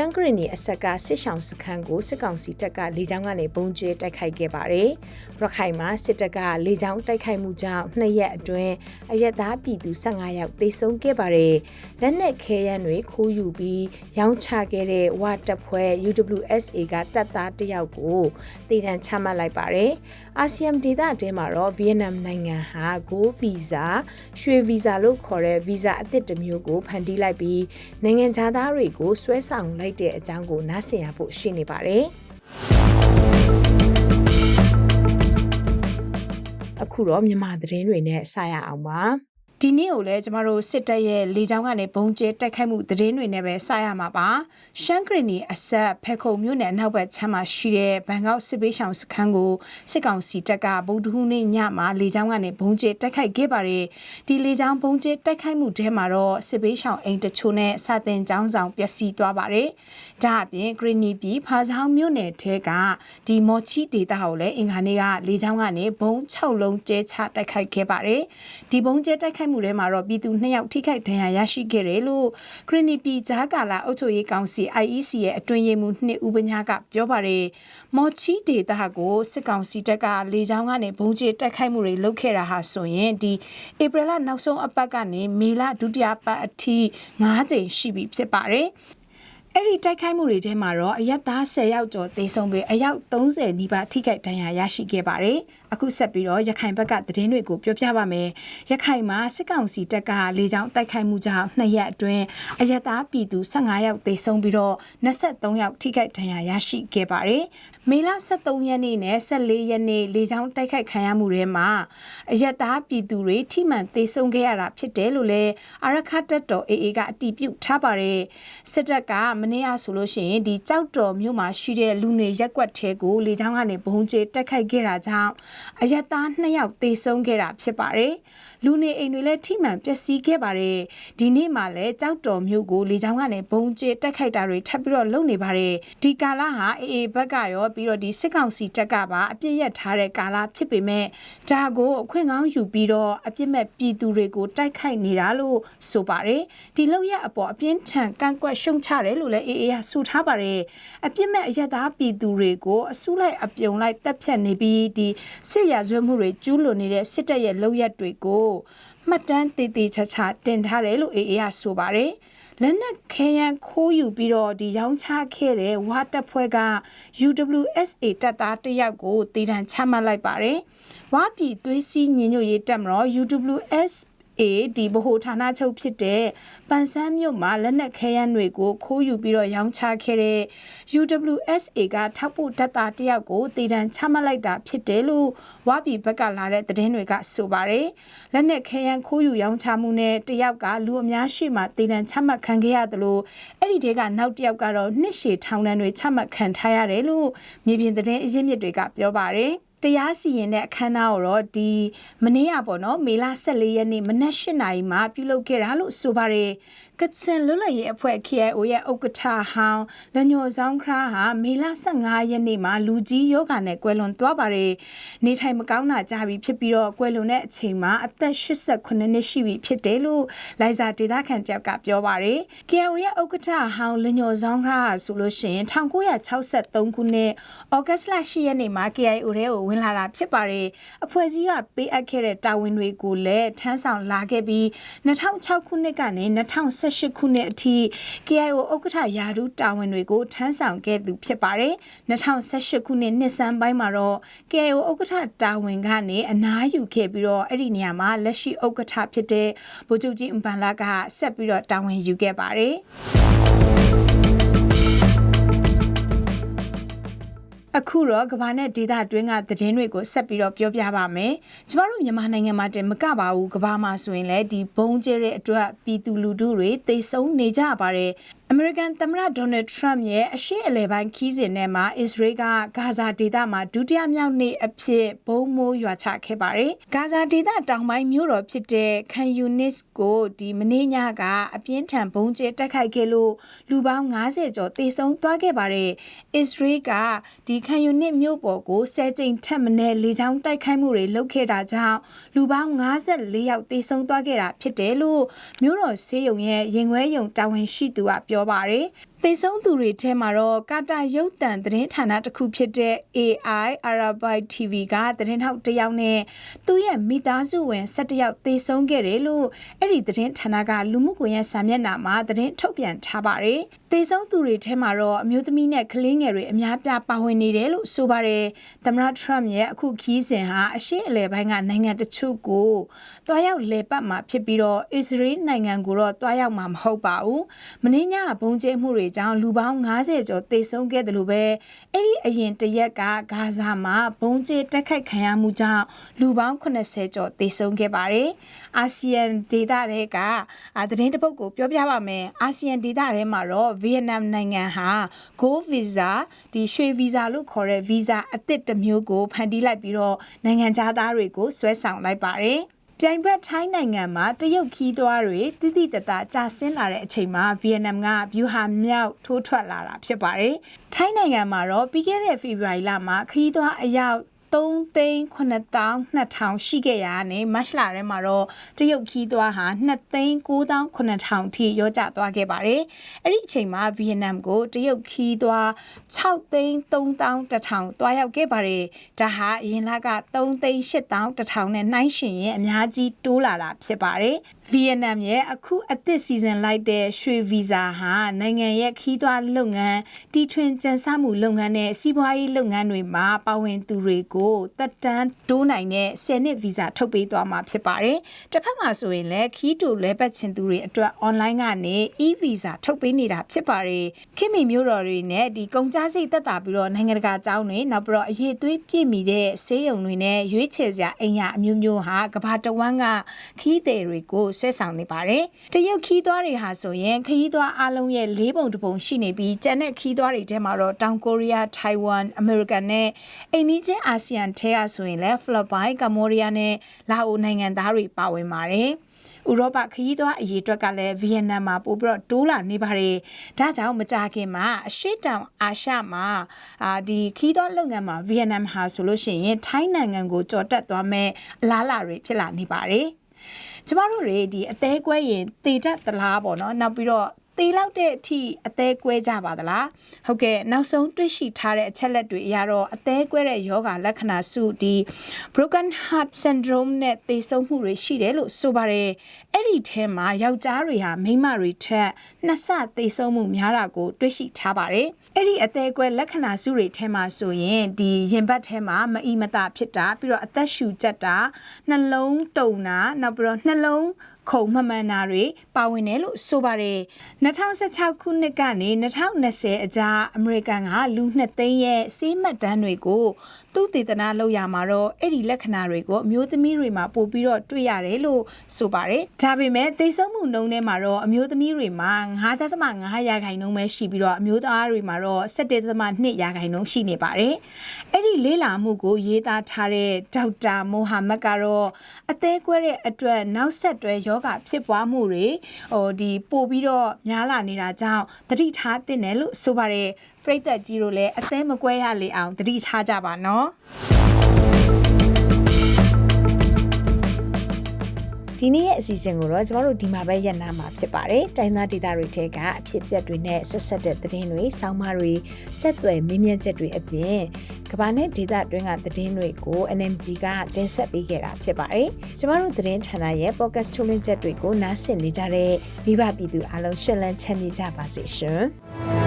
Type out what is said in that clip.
ရှန်ဂရီနီအဆက်ကစစ်ဆောင်စခန်းကိုစစ်ကောင်စီတပ်ကလေကြောင်းကနေပုံကျဲတိုက်ခိုက်ခဲ့ပါတယ်။ရခိုင်မှာစစ်တပ်ကလေကြောင်းတိုက်ခိုက်မှုကြောင့်နှစ်ရက်အတွင်းအရက်သားပြည်သူ15ယောက်သေဆုံးခဲ့ပါတယ်။လက်နက်ခဲယမ်းတွေခိုးယူပြီးရောင်းချခဲ့တဲ့ဝတပ်ဖွဲ့ UWSA ကတပ်သားတယောက်ကိုတည်တံချမှတ်လိုက်ပါတယ်။အာဆီယံဒေသထဲမှာတော့ဗီယက်နမ်နိုင်ငံဟာ Go Visa ရွှေ Visa လို့ခေါ်တဲ့ Visa အသစ်တစ်မျိုးကိုဖန်တီးလိုက်ပြီးနိုင်ငံသားတွေကိုဆွဲဆောင်လိုက်တဲ့အကြောင်းကိုနားဆင်ရဖို့ရှိနေပါတယ်။အခုတော့မြန်မာသတင်းတွေနဲ့စရအောင်ပါ။ ဒီနေ့ကိုလည်းကျမတို့စစ်တပ်ရဲ့လေကြောင်းကနေဘုံကျဲတိုက်ခိုက်မှုသတင်းတွေနဲ့ပဲစရမှာပါရှန်ဂရီနီအဆက်ဖဲခုံမြို့နယ်အနောက်ဘက်ခြမ်းမှာရှိတဲ့ဘန်ကောက်စစ်ပေးဆောင်စခန်းကိုစစ်ကောင်စီတပ်ကဗုဒ္ဓဟူးနေ့ညမှာလေကြောင်းကနေဘုံကျဲတိုက်ခိုက်ခဲ့ပါတယ်ဒီလေကြောင်းဘုံကျဲတိုက်ခိုက်မှုထဲမှာတော့စစ်ပေးဆောင်အိမ်တချို့နဲ့စာတင်ကျောင်းဆောင်ပျက်စီးသွားပါတယ်ဒါအပြင်ဂရီနီပြည်ဖာဆောင်မြို့နယ်ထဲကဒီမော်ချီဒေတာကိုလည်းအင်္ဂါနေ့ကလေကြောင်းကနေဘုံ6လုံးကျဲချတိုက်ခိုက်ခဲ့ပါတယ်ဒီဘုံကျဲတိုက်ခိုက်က်မှုထဲမှာတော့ပြည်သူ2ယောက်ထိခိုက်ဒဏ်ရာရရှိခဲ့တယ်လို့ခရနီပီဂျာကာလာအုပ်ချုပ်ရေးကောင်စီ IEC ရဲ့အတွင်းရေးမှူးနှစ်ဦးပညာကပြောပါတယ်မော်ချီဒေတာကိုစစ်ကောင်စီတပ်ကလေကြောင်းကနေဘုံကျဲတိုက်ခိုက်မှုတွေလုပ်ခဲ့တာဟာဆိုရင်ဒီဧပြီလနောက်ဆုံးအပတ်ကနေမေလဒုတိယပတ်အထိ9ကြိမ်ရှိပြီဖြစ်ပါတယ် အဲ့ဒီတိုက်ခိုက်မှုတွေထဲမှာတော့အရက်သား10ယောက်ကျော်သေဆုံးပြီးအယောက်30နီးပါးထိခိုက်ဒဏ်ရာရရှိခဲ့ပါတယ်။အခုဆက်ပြီးတော့ရခိုင်ဘက်ကသတင်းတွေကိုပြောပြပါမယ်။ရခိုင်မှာစစ်ကောင်စီတပ်ကလေကြောင်းတိုက်ခိုက်မှုကြောင့်နှစ်ရက်အတွင်းအရက်သားပြည်သူ15ယောက်သေဆုံးပြီးတော့23ယောက်ထိခိုက်ဒဏ်ရာရရှိခဲ့ပါတယ်။မေလ23ရက်နေ့နဲ့14ရက်နေ့လေကြောင်းတိုက်ခိုက်ခံရမှုတွေမှာအရက်သားပြည်သူတွေထိမှန်သေဆုံးခဲ့ရတာဖြစ်တယ်လို့လည်းအာရခတ်တပ်တော် AA ကအတည်ပြုထားပါတယ်။စစ်တပ်ကမနေ့ကဆိုလို့ရှိရင်ဒီကြောက်တော်မြို့မှာရှိတဲ့လူနေရက်ကွက်ထဲကိုလေကြောင်းကနေဘုံကျဲတက်ခိုက်ခဲ့တာကြောင့်အယက်သား2ယောက်သေဆုံးခဲ့တာဖြစ်ပါတယ်။လူနေအိမ်တွေလည်းထိမှန်ပျက်စီးခဲ့ပါတယ်။ဒီနေ့မှလည်းကြောက်တော်မြို့ကိုလေကြောင်းကနေဘုံကျဲတက်ခိုက်တာတွေထပ်ပြီးတော့လုပ်နေပါတယ်။ဒီကာလဟာအေအေဘက်ကရောပြီးတော့ဒီစစ်ကောင်စီတပ်ကပါအပြစ်ရက်ထားတဲ့ကာလဖြစ်ပေမဲ့ဒါကိုအခွင့်ကောင်းယူပြီးတော့အပြစ်မဲ့ပြည်သူတွေကိုတိုက်ခိုက်နေတာလို့ဆိုပါတယ်။ဒီလောက်ရအပေါ်အပြင်းထန်ကန့်ကွက်ရှုံချတယ်လို့လည်းအေအေကဆိုထားပါတယ်အပြစ်မဲ့အယက်သားပြည်သူတွေကိုအစုလိုက်အပြုံလိုက်တပ်ဖြတ်နေပြီးဒီစစ်ရာဇဝတ်မှုတွေကျူးလွန်နေတဲ့စစ်တပ်ရဲ့လုပ်ရက်တွေကိုမှတ်တမ်းတည်တည်ချာချာတင်ထားတယ်လို့အေအေကဆိုပါတယ်လက်နက်ခဲယမ်းခိုးယူပြီးတော့ဒီရောင်းချခဲ့တဲ့ဝါတပ်ဖွဲ့က UWSA တပ်သားတယောက်ကိုတည်တံချမှတ်လိုက်ပါတယ်။ဝါပြည်သွေးစည်းညင်ညွတ်ရေးတပ်မတော် UWS အေဒီဗဟိုဌာနချုပ်ဖြစ်တဲ့ပန်ဆန်းမြို့မှာလက်နက်ခဲယမ်းတွေကိုခိုးယူပြီးတော့ရောင်းချခဲ့တဲ့ UWSA ကထောက်ပို့တပ်သားတယောက်ကိုတည်တံချမှတ်လိုက်တာဖြစ်တယ်လို့ဝါပြည်ဘက်ကလာတဲ့သတင်းတွေကဆိုပါတယ်။လက်နက်ခဲယမ်းခိုးယူရောင်းချမှုနဲ့တယောက်ကလူအများရှိမှတည်တံချမှတ်ခံခဲ့ရတယ်လို့အဲ့ဒီတဲကနောက်တယောက်ကတော့နှစ်ရှည်ထောင်ဒဏ်တွေချမှတ်ခံထားရတယ်လို့မြေပြင်သတင်းအရင်းမြစ်တွေကပြောပါတယ်။ တရားစီရင်တဲ့အခမ်းအနားကိုတော့ဒီမနေ့ကပေါ့နော်မေလ14ရက်နေ့မနက်၈နာရီမှာပြုလုပ်ခဲ့တာလို့ဆိုပါတယ် ကချင်လွတ်လပ်ရေးအဖွဲ့ KIO ရဲ့ဥက္ကဋ္ဌဟောင်းလညိုဆောင်ခရာဟာမေလ15ရက်နေ့မှာလူကြီးယောဂာနဲ့ကွယ်လွန်သွားပါတယ်နေထိုင်မကောင်းတာကြာပြီဖြစ်ပြီးတော့ကွယ်လွန်တဲ့အချိန်မှာအသက်89နှစ်ရှိပြီဖြစ်တယ်လို့လိုင်ဇာဒေသခံတယောက်ကပြောပါတယ် KIO ရဲ့ဥက္ကဋ္ဌဟောင်းလညိုဆောင်ခရာဆိုလို့ရှိရင်1963ခုနှစ်ဩဂတ်လ10ရက်နေ့မှာ KIO ထဲကိုဝင်လာတာဖြစ်ပါတယ်အဖွဲ့အစည်းကပေးအပ်ခဲ့တဲ့တာဝန်တွေကိုလည်းထမ်းဆောင်လာခဲ့ပြီး2006ခုနှစ်ကနေ2018ခုနှစ်အထိ KIO ဥက္ကဋ္ဌယာဒူးတာဝန်တွေကိုထမ်းဆောင်ခဲ့သူဖြစ်ပါတယ်2018ခုနှစ်နှစ်ဆန်းပိုင်းမှာတော့ KIO ဥက္ကဋ္ဌတာဝန်ကနေအနားယူခဲ့ပြီးတော့အဲ့ဒီနေရာမှာလက်ရှိဥက္ကဋ္ဌဖြစ်တဲ့ဗိုလ်ချုပ်ကြီးအမ်ပန်လာကဆက်ပြီးတော့တာဝန်ယူခဲ့ပါတယ် အခုတော့ကဘာနဲ့ဒေတာတွင်းကသတင်းတွေကိုဆက်ပြီးတော့ပြောပြပါမယ်။ကျမတို့မြန်မာနိုင်ငံမှာတင်မကပါဘူးကဘာမှာဆိုရင်လည်းဒီဘုံကျဲတဲ့အတွက်ပြည်သူလူထုတွေတိတ်ဆုံးနေကြပါတယ်။ အမေရိကန်သမ္မတဒေါ်နယ်ထရမ့်ရဲ့အရှိအလဲပိုင်းခီးစဉ်ထဲမှာအစ္စရေးကဂါဇာဒေသမှာဒုတိယမြောက်နေ့အဖြစ်ဘုံမိုးရွာချခဲ့ပါတယ်။ဂါဇာဒေသတောင်ပိုင်းမြို့တော်ဖြစ်တဲ့ခံယူနစ်ကိုဒီမနေ့ညကအပြင်းထန်ဘုံကျဲတက်ခိုက်ခဲ့လို့လူပေါင်း90ကျော်သေဆုံးသွားခဲ့ပါတယ်။အစ္စရေးကဒီခံယူနစ်မြို့ပေါ်ကိုဆဲကျိန်ထက်မနည်းလေကြောင်းတိုက်ခိုက်မှုတွေလုပ်ခဲ့တာကြောင့်လူပေါင်း54ယောက်သေဆုံးသွားခဲ့တာဖြစ်တယ်လို့မြို့တော်ဆေးရုံရဲ့ရင်ခွဲရုံတာဝန်ရှိသူကပြောပါတယ်။သေဆုံးသူတွေထဲမှာတော့ကာတာရုပ်သံသတင်းဌာနတစ်ခုဖြစ်တဲ့ AI Arabic TV ကသတင်းထောက်တစ်ယောက်နဲ့သူ့ရဲ့မိသားစုဝင်17ယောက်သေဆုံးခဲ့တယ်လို့အဲ့ဒီသတင်းဌာနကလူမှုကွန်ရက်စာမျက်နှာမှာသတင်းထုတ်ပြန်ထားပါတယ်။သေဆုံးသူတွေထဲမှာတော့အမျိုးသမီးနဲ့ကလေးငယ်တွေအများပြားပါဝင်နေတယ်လို့ဆိုပါတယ်။သမ္မတထရမ့်ရဲ့အခုခီးစဉ်ဟာအရှိအလဲပိုင်းကနိုင်ငံတချို့ကိုတွားရောက်လေပတ်မှာဖြစ်ပြီးတော့အစ္စရေးနိုင်ငံကိုတော့တွားရောက်မှာမဟုတ်ပါဘူး။မင်းညဘုံကျဲမှုတွေကြောင့်လူပေါင်း90ကျော်သေဆုံးခဲ့တယ်လို့ပဲအဲ့ဒီအရင်တရက်ကဂါဇာမှာဘုံကျဲတက်ခိုက်ခံရမှုကြောင့်လူပေါင်း80ကျော်သေဆုံးခဲ့ပါတယ်။အာဆီယံဒေသတွေကသတင်းတပုတ်ကိုပြောပြပါမယ်။အာဆီယံဒေသထဲမှာတော့ဗီယက်နမ်နိုင်ငံဟာ Go Visa ဒီရွှေ Visa လို့ခေါ်တဲ့ Visa အသစ်တစ်မျိုးကိုဖန်တီးလိုက်ပြီးတော့နိုင်ငံသားတွေကိုဆွဲဆောင်လိုက်ပါတယ်။ ပြိုင်ဘက်ထိုင်းနိုင်ငံမှာတရုတ်ခီးသွားတွေတိတိတတကြာဆင်းလာတဲ့အချိန်မှာဗီယက်နမ်ကဗျူဟာမြောက်ထိုးထွက်လာတာဖြစ်ပါတယ်။ထိုင်းနိုင်ငံမှာတော့ပြီးခဲ့တဲ့ဖေဖော်ဝါရီလမှာခီးသွားအယောက် 3သိန်း9200ရှိခဲ့ရတဲ့မတ်လထဲမှာတော့တရုတ်ခီးသွားဟာ2သိန်း9800ထိရောကျသွားခဲ့ပါတယ်။အဲ့ဒီအချိန်မှာဗီယက်နမ်ကိုတရုတ်ခီးသွား6သိန်း3100သွားရောက်ခဲ့ပါတယ်။ဒါဟာအရင်လက3သိန်း8100နဲ့နှိုင်းယှဉ်ရင်အများကြီးတိုးလာတာဖြစ်ပါတယ်။ဗီယက်နမ်ရဲ့အခုအသစ်စီစဉ်လိုက်တဲ့ရွှေဗီဇာဟာနိုင်ငံရဲ့ခီးသွွားလုပ်ငန်းတီထွင်ကြံစမှုလုပ်ငန်းနဲ့စီးပွားရေးလုပ်ငန်းတွေမှာပါဝင်သူတွေကိုတက်တန်းတိုးနိုင်တဲ့10နှစ်ဗီဇာထုတ်ပေးသွားမှာဖြစ်ပါတယ်။တစ်ဖက်မှာဆိုရင်လည်းခီးတူလဲပတ်ချင်သူတွေအတွက် online ကနေ e-visa ထုတ်ပေးနေတာဖြစ်ပါတယ်။ခင်မီမျိုးတော်တွေနဲ့ဒီကုန်ကြစိတ်တက်တာပြီးတော့နိုင်ငံတကာအကြောင်းတွေနောက်ပြီးတော့အရေးသွေးပြည့်မီတဲ့ဆေးရုံတွေနဲ့ရွေးချယ်စရာအိမ်ယာအမျိုးမျိုးဟာကဘာတဝမ်းကခီးသည်တွေကိုဆွဲဆောင်နေပါတယ်။တရုတ်ခီးသွားတွေဟာဆိုရင်ခီးသွားအလုံးရဲ့လေးပုံတစ်ပုံရှိနေပြီးကျန်တဲ့ခီးသွားတွေထဲမှာတော့တောင်ကိုရီးယား၊ထိုင်ဝမ်၊အမေရိကန်နဲ့အိန္ဒိချင်းအာဆီယံထဲကဆိုရင်လည်းဖိလစ်ပိုင်၊ကမ္ဘောဒီးယားနဲ့လာအိုနိုင်ငံသားတွေပါဝင်ပါတယ်။ဥရောပခရီးသွားအရေးအတွက်ကလည်းဗီယက်နမ်မှာပို့ပြီးတော့တိုးလာနေပါတယ်။ဒါကြောင့်မကြခင်မှာအရှိတောင်အာရှမှာအာဒီခရီးသွားလုပ်ငန်းမှာဗီယက်နမ်ဟာဆိုလို့ရှိရင်ထိုင်းနိုင်ငံကိုကြော်တက်သွားမဲ့အလားအလာတွေဖြစ်လာနေပါတယ်။ကျမတို့တွေဒီအသေးကွဲရင်တေတတ်သလားပေါ့နော်နောက်ပြီးတော့ သေလောက်တဲ့အထိအသေးကွဲကြပါသလားဟုတ်ကဲ့နောက်ဆုံးတွေ့ရှိထားတဲ့အချက်လက်တွေအရတော့အသေးကွဲတဲ့ယောဂလက္ခဏာစုဒီ broken heart syndrome နဲ့သေဆုံးမှုတွေရှိတယ်လို့ဆိုပါတယ်အဲ့ဒီထဲမှာယောက်ျားတွေဟာမိန်းမတွေထက်နှစ်ဆသေဆုံးမှုများတာကိုတွေ့ရှိထားပါတယ်အဲ့ဒီအသေးကွဲလက္ခဏာစုတွေထဲမှာဆိုရင်ဒီရင်ဘတ်ထဲမှာမအီမတဖြစ်တာပြီးတော့အသက်ရှူကျက်တာနှလုံးတုန်တာနောက်ပြီးတော့နှလုံး ခုံမှမှန်တာတွေပါဝင်တယ်လို့ဆိုပါတယ်2016ခုနှစ်ကနေ2020အကြားအမေရိကန်ကလူ2သိန်းရဲ့စေးမှတ်တမ်းတွေကိုသူတည်တနာလောက်ရမှာတော့အဲ့ဒီလက္ခဏာတွေကိုအမျိုးသမီးတွေမှာပို့ပြီးတော့တွေ့ရတယ်လို့ဆိုပါတယ်ဒါပေမဲ့သေဆုံးမှုနှုန်းထဲမှာတော့အမျိုးသမီးတွေမှာ9.5ရာခိုင်နှုန်းပဲရှိပြီးတော့အမျိုးသားတွေမှာတော့17.2ရာခိုင်နှုန်းရှိနေပါတယ်အဲ့ဒီလေးလာမှုကိုရေးသားထားတဲ့ဒေါက်တာမိုဟာမက်ကတော့အသေးကွဲတဲ့အတွက်နောက်ဆက်တွဲယောဂဖြစ်ပွားမှုတွေဟိုဒီပို့ပြီးတော့များလာနေတာကြောင့်တတိထားတင်တယ်လို့ဆိုပါတယ်ပြိသက်ကြီးတို့လည်းအသေးမကွဲရလေအောင်တတိထားကြပါနော် ဒီနေ့ရဲ့အစီအစဉ်ကိုတော့ကျမတို့ဒီမှာပဲရပ်နာမှာဖြစ်ပါတယ်။တိုင်းသားဒေသတွေထဲကအဖြစ်အပျက်တွေနဲ့ဆက်ဆက်တဲ့သတင်းတွေ၊ဆောင်းပါးတွေ၊ဆက်သွယ်မင်းမြတ်ချက်တွေအပြင်ကမ္ဘာနဲ့ဒေသတွင်းကသတင်းတွေကို NMG ကတင်ဆက်ပေးခဲ့တာဖြစ်ပါတယ်။ကျမတို့သတင်းဌာနရဲ့ podcast ထုတ်လွှင့်ချက်တွေကိုနားဆင်နေကြတဲ့မိဘပြည်သူအားလုံးရှင်းလန်းချမ်းမြေ့ကြပါစေရှင်။